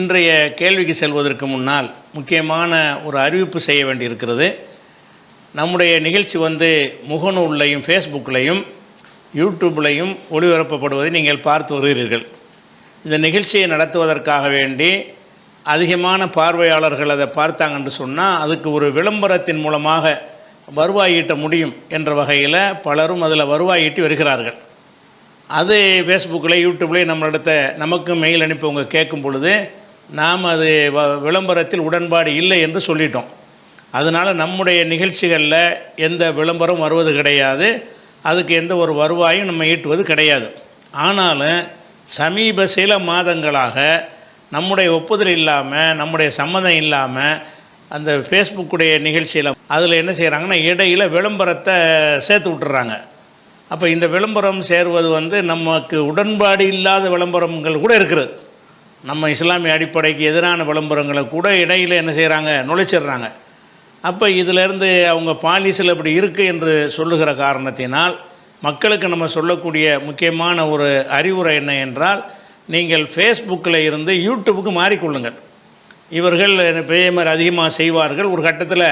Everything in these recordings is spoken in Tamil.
இன்றைய கேள்விக்கு செல்வதற்கு முன்னால் முக்கியமான ஒரு அறிவிப்பு செய்ய வேண்டியிருக்கிறது. நம்முடைய நிகழ்ச்சி வந்து முகநூல்லையும் ஃபேஸ்புக்லையும் யூடியூப்லையும் ஒளிபரப்பப்படுவதை நீங்கள் பார்த்து வருகிறீர்கள். இந்த நிகழ்ச்சியை நடத்துவதற்காக வேண்டி அதிகமான பார்வையாளர்கள் அதை பார்த்தாங்கன்னு சொன்னால் அதுக்கு ஒரு விளம்பரத்தின் மூலமாக வருவாய் ஈட்ட முடியும் என்ற வகையில் பலரும் அதில் வருவாய் ஈட்டி வருகிறார்கள். அது ஃபேஸ்புக்கில் யூடியூப்லேயும் நம்மளிடத்த நமக்கு மெயில் அனுப்பி கேட்கும் பொழுது நாம் அது வ- விளம்பரத்தில் உடன்பாடு இல்லை என்று சொல்லிட்டோம். அதனால் நம்முடைய நிகழ்ச்சிகளில் எந்த விளம்பரம் வருவது கிடையாது. அதுக்கு எந்த ஒரு வருவாயும் நம்ம ஈட்டுவது கிடையாது. ஆனாலும் சமீப சில மாதங்களாக நம்முடைய ஒப்புதல் இல்லாமல் நம்முடைய சம்மதம் இல்லாமல் அந்த ஃபேஸ்புக்குடைய நிகழ்ச்சியில் அதில் என்ன செய்கிறாங்கன்னா இடையில் விளம்பரத்தை சேர்த்து விட்டுறாங்க. அப்போ இந்த விளம்பரம் சேருவது வந்து நமக்கு உடன்பாடு இல்லாத விளம்பரங்கள் கூட இருக்குது. நம்ம இஸ்லாமிய அடிப்படைக்கு எதிரான விளம்பரங்களை கூட இடையில் என்ன செய்கிறாங்க நுழைச்சிடுறாங்க. அப்போ இதிலேருந்து அவங்க பாலிசில் இப்படி இருக்குது என்று சொல்லுகிற காரணத்தினால் மக்களுக்கு நம்ம சொல்லக்கூடிய முக்கியமான ஒரு அறிவுரை என்ன என்றால் நீங்கள் ஃபேஸ்புக்கில் இருந்து யூடியூபுக்கு மாறிக்கொள்ளுங்கள். இவர்கள் பேமர் அதிகமாக செய்வார்கள். ஒரு கட்டத்தில்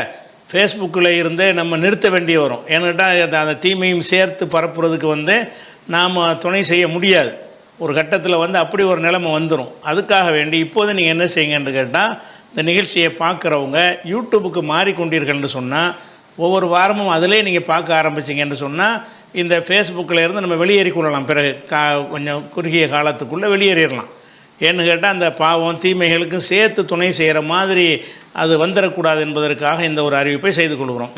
ஃபேஸ்புக்கில் இருந்தே நம்ம நிறுத்த வேண்டிய வரும். ஏன்னுட்டா அந்த தீமையும் சேர்த்து பரப்புறதுக்கு வந்து நாம் துணை செய்ய முடியாது. ஒரு கட்டத்தில் வந்து அப்படி ஒரு நிலைமை வந்துடும் அதுக்காக வேண்டி இப்போது நீங்கள் என்ன செய்யுங்கன்னு கேட்டால் இந்த நிகழ்ச்சியை பார்க்குறவங்க யூடியூபுக்கு மாறிக்கொண்டீர்கள்னு சொன்னால் ஒவ்வொரு வாரமும் அதிலே நீங்கள் பார்க்க ஆரம்பிச்சிங்கன்னு சொன்னால் இந்த ஃபேஸ்புக்கில் இருந்து நம்ம வெளியேறி கொள்ளலாம். பிறகு கா கொஞ்சம் குறுகிய காலத்துக்குள்ளே வெளியேறிடலாம். ஏன்னு கேட்டால் அந்த பாவம் தீமைகளுக்கும் சேர்த்து துணை செய்கிற மாதிரி அது வந்துடக்கூடாது என்பதற்காக இந்த ஒரு அறிவிப்பை செய்து கொள்கிறோம்.